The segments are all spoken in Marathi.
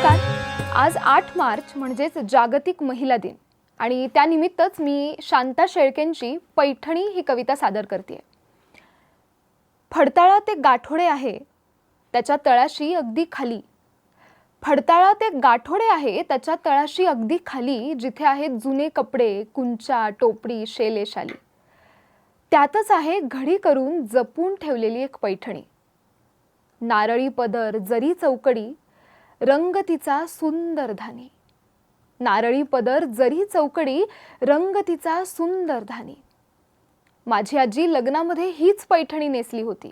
आज आठ मार्च म्हणजेच जागतिक महिला दिन. आणि त्यानिमित्तच मी शांता शेळकेंची पैठणी ही कविता सादर करते फडताळा ते गाठोडे आहे त्याच्या तळाशी अगदी खाली. फडताळा ते गाठोडे आहे त्याच्या तळाशी अगदी खाली जिथे आहेत जुने कपडे कुंचा टोपडी शेले शाली. त्यातच आहे घडी करून जपून ठेवलेली एक पैठणी. नारळी पदर जरी चौकडी रंग तिचा सुंदर धानी. नारळी पदर जरी चौकडी रंग तिचा सुंदर धानी. माझी आजी लग्नामध्ये हीच पैठणी नेसली होती.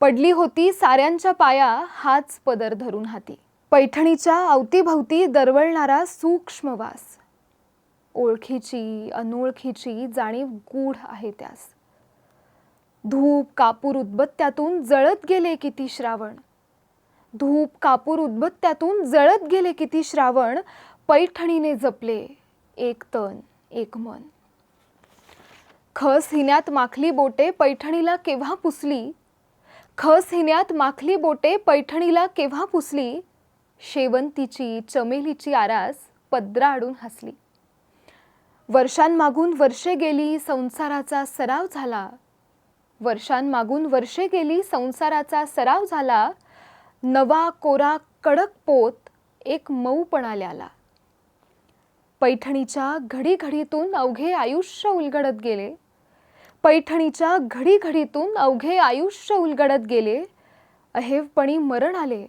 पडली होती साऱ्यांच्या पाया हाच पदर धरून हाती. पैठणीच्या अवतीभवती दरवळणारा सूक्ष्म वास. ओळखीची अनोळखीची जाणीव गूढ आहे त्यास. धूप कापूर उदबत्त्यातून जळत गेले किती श्रावण. धूप कापूर उद्बत्त्यातून जळत गेले किती श्रावण? पैठणीने जपले एक तन एक मन. खस हिन्यात माखली बोटे पैठणीला केव्हा पुसली? खस हिन्यात माखली बोटे पैठणीला केव्हा पुसली? शेवंतीची चमेलीची आरास पद्राआडून हसली. वर्षांमागून वर्षे गेली संसाराचा सराव झाला. वर्षांमागून वर्षे गेली संसाराचा सराव झाला. नवा कोरा कडक पोत एक मऊपणाले आला पैठणीच्या घडीघडीतून अवघे आयुष्य उलगडत गेले. पैठणीच्या घडीघडीतून अवघे आयुष्य उलगडत गेले. अहेवपणी मरण आले.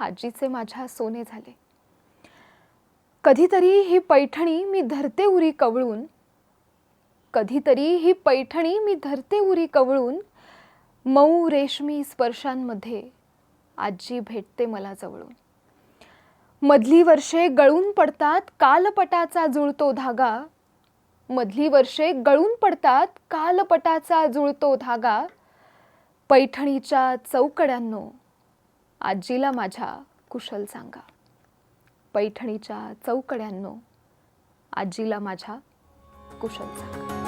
आजीचे माझ्या सोने झाले. कधीतरी ही पैठणी मी धरते उरी कवळून. कधीतरी ही पैठणी मी धरते उरी कवळून. मऊ रेशमी स्पर्शांमध्ये आजी भेटते मला जवळून. मधली वर्षे गळून पडतात कालपटाचा जुळतो धागा. मधली वर्षे गळून पडतात कालपटाचा जुळतो धागा. पैठणीच्या चौकड्यांनो आजीला माझ्या कुशल सांगा. पैठणीच्या चौकड्यांनो आजीला माझ्या कुशल सांगा.